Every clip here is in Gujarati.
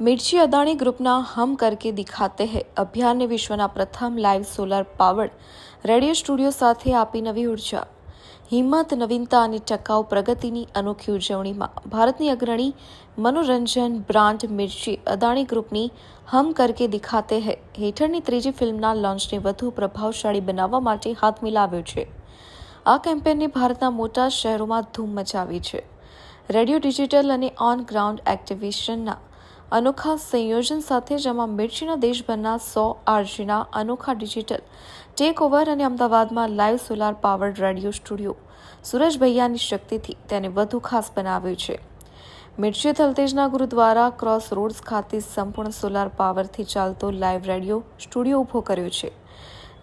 मिर्ची अदाणी ग्रुपना हम करके दिखाते હૈ. અભિયાનને વિશ્વના પ્રથમ live solar powered radio studio સાથે આપી નવી ઊર્જા. હિંમત, નવીનતા અને ટકાઉ પ્રગતિની અનોખી ઉજવણીમાં ભારતની અગ્રણી મનોરંજન બ્રાન્ડ મિર્ચી અદાણી ગ્રુપની હમ કરકે દિખાતે હૈ. હેઠળની ત્રીજી ફિલ્મના લોન્ચને વધુ પ્રભાવશાળી બનાવવા માટે હાથ મિલાવ્યો છે. આ કેમ્પેનને ભારતના મોટા શહેરોમાં ધૂમ મચાવી છે. રેડિયો ડિજિટલ અને ઓન ગ્રાઉન્ડ એક્ટિવેશનના અનોખા સંયોજન સાથે જેમાં મિર્ચીના દેશભરના સો આરજીના અનોખા ડિજિટલ ટેક ઓવર અને અમદાવાદમાં live solar powered radio studio. Suraj ભૈયાની શક્તિથી તેને વધુ ખાસ બનાવ્યું છે. મિર્ચી થલતેજના ગુરુદ્વારા ક્રોસ રોડ્સ ખાતે સંપૂર્ણ સોલાર પાવરથી ચાલતો લાઈવ રેડિયો સ્ટુડિયો ઊભો કર્યો છે,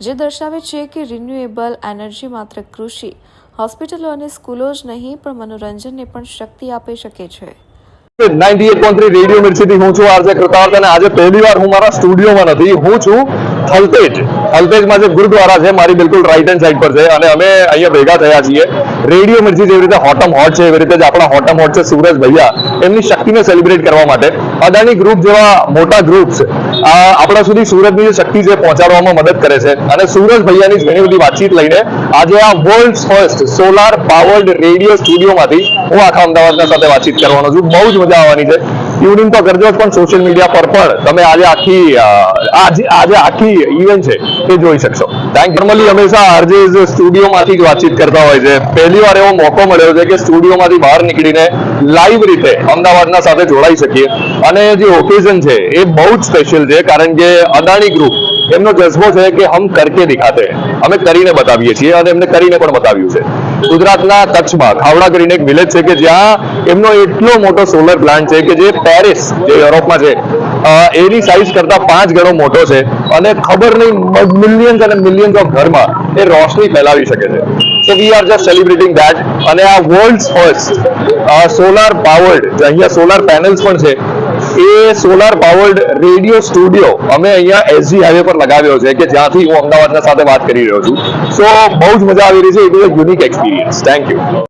જે દર્શાવે છે કે રિન્યુએબલ એનર્જી માત્ર કૃષિ, હોસ્પિટલો અને સ્કૂલો જ નહીં, પણ મનોરંજનને પણ શક્તિ આપી શકે છે. 98.3 રેડિયો ગુરુદ્વારા છે, મારી બિલકુલ રાઈટ હેન્ડ સાઈડ પર છે અને અમે અહીંયા ભેગા થયા છીએ. રેડિયો મિર્ચી જેવી રીતે હોટમ હોટ છે, એવી રીતે આપણા હોટમ હોટ છે, સુરજ ભૈયા, એમની શક્તિને સેલિબ્રેટ કરવા માટે. અદાણી ગ્રુપ જેવા મોટા ગ્રુપ્સ આપણા સુધી સુરતની જે શક્તિ છે પહોંચાડવામાં મદદ કરે છે. અને સુરજ ભૈયાની ઘણી બધી વાતચીત લઈને આજે આ world first solar powered radio સ્ટુડિયોમાંથી હું આખા અમદાવાદના સાથે વાતચીત કરવાનો છું. બહુ જ મજા આવવાની છે. ટ્યુનિંગ તો કરજો પણ સોશિયલ મીડિયા પર પણ તમે આજે આખી આજે આખી ઇવેન્ટ છે એ જોઈ શકશો. થેન્ક નોર્મલી હંમેશા આરજે સ્ટુડિયોમાંથી જ વાતચીત કરતા હોય છે. પહેલી વાર એવો મોકો મળ્યો છે કે સ્ટુડિયોમાંથી બહાર નીકળીને લાઈવ રીતે અમદાવાદના સાથે જોડાઈ શકીએ. અને જે ઓકેઝન છે, એ બહુ જ સ્પેશિયલ છે, કારણ કે અદાણી ગ્રુપ એમનો જજ્બો છે કે હમ કરકે દિખાતે. અમે કરીને બતાવીએ છીએ અને એમને કરીને પણ બતાવ્યું છે. ગુજરાતના કચ્છમાં ખાવડા કરીને એક વિલેજ છે કે જ્યાં એમનો એટલો મોટો સોલર પ્લાન્ટ છે કે જે પેરિસ જે યુરોપમાં છે એની સાઇઝ કરતા પાંચ ગણો મોટો છે. અને ખબર નહીં મિલિયન્સ અને મિલિયન્સ ઓફ ઘરમાં એ રોશની ફેલાવી શકે છે. So we are just celebrating that અને આ વર્લ્ડ ફર્સ્ટ સોલાર પાવર્ડ અહીંયા સોલાર પેનલ્સ પણ છે, એ સોલાર પાવર્ડ રેડિયો સ્ટુડિયો અમે અહીંયા એસજી હાઈવે પર લગાવ્યો છે, કે જ્યાંથી હું અમદાવાદના સાથે વાત કરી રહ્યો છું. સો બહુ જ મજા આવી રહી છે it is a unique experience thank you